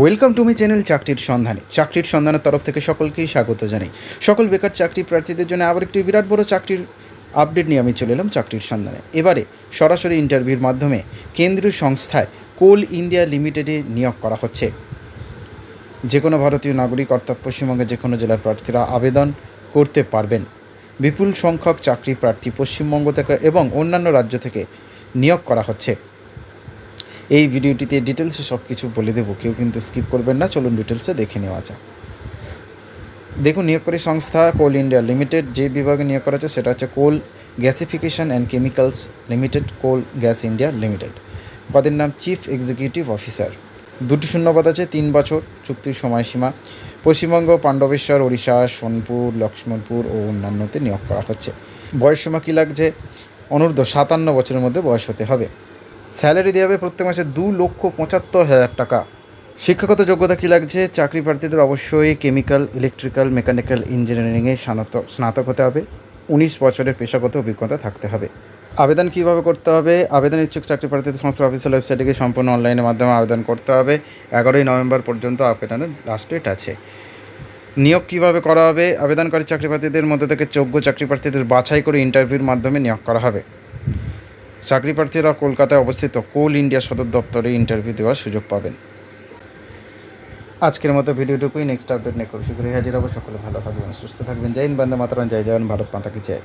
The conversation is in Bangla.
ওয়েলকাম টু মি চ্যানেল চাকরির সন্ধানে চাকরির সন্ধানের তরফ থেকে সকলকেই স্বাগত জানাই। সকল বেকার চাকরি প্রার্থীদের জন্য আবার একটি বিরাট বড় চাকরির আপডেট নিয়ে আমি চলে এলাম চাকরির সন্ধানে এবারে সরাসরি ইন্টারভিউর মাধ্যমে কেন্দ্রীয় সংস্থায় কোল ইন্ডিয়া লিমিটেডে নিয়োগ করা হচ্ছে। যে কোনো ভারতীয় নাগরিক, অর্থাৎ পশ্চিমবঙ্গের যে কোনো জেলার প্রার্থীরা আবেদন করতে পারবেন। বিপুল সংখ্যক চাকরি প্রার্থী পশ্চিমবঙ্গ থেকে এবং অন্যান্য রাজ্য থেকে নিয়োগ করা হচ্ছে। এই ভিডিওটিতে ডিটেলসে সব কিছু বলে দেবো। কেউ কিন্তু স্কিপ করবেন না, চলুন ডিটেলসে দেখে নেওয়া যাক। দেখুন, নিয়োগকারী সংস্থা কোল ইন্ডিয়া লিমিটেড, যে বিভাগে নিয়োগ করা হচ্ছে সেটা হচ্ছে coal gasification and chemicals limited, coal gas India limited. পদের নাম চিফ এক্সিকিউটিভ অফিসার। দুটি শূন্যপদ আছে, তিন বছর, চুক্তির সময়সীমা। পশ্চিমবঙ্গ, পাণ্ডবেশ্বর, ওড়িশা, সোনপুর, লক্ষ্মণপুর ও অন্যান্যতে নিয়োগ করা হচ্ছে। বয়স সীমা কী লাগছে? অনূর্ধ্ব সাতান্ন বছরের মধ্যে বয়স হতে হবে। স্যালারি দেওয়া হবে প্রত্যেক মাসে দু লক্ষ পঁচাত্তর হাজার টাকা। শিক্ষাগত যোগ্যতা কী লাগছে? চাকরি প্রার্থীদের অবশ্যই কেমিক্যাল, ইলেকট্রিক্যাল, মেকানিক্যাল ইঞ্জিনিয়ারিংয়ে স্নাতক স্নাতক হতে হবে। উনিশ বছরের পেশাগত অভিজ্ঞতা থাকতে হবে। আবেদন কীভাবে করতে হবে? আবেদন ইচ্ছুক চাকরি প্রার্থীদের সমস্ত অফিসিয়াল ওয়েবসাইটে গিয়ে সম্পূর্ণ অনলাইনের মাধ্যমে আবেদন করতে হবে। এগারোই নভেম্বর পর্যন্ত আবেদনের লাস্ট ডেট আছে। নিয়োগ কীভাবে করা হবে? আবেদনকারী চাকরি প্রার্থীদের মধ্যে থেকে যোগ্য চাকরি প্রার্থীদের বাছাই করে ইন্টারভিউর মাধ্যমে নিয়োগ করা হবে। চাকরি প্রার্থীরা কলকাতায় অবস্থিত কোল ইন্ডিয়া সদর দপ্তরে ইন্টারভিউ দেওয়ার সুযোগ পাবেন। আজকের মতো ভিডিওটুকুই নেক্সট আপডেট নিয়ে করছি ঘুরে হাজির হব। সকলে ভালো থাকবেন, সুস্থ থাকবেন। জয় হিন্দ বন্দে মাতারণ জয় জয় ভারত মাতা কি জয়।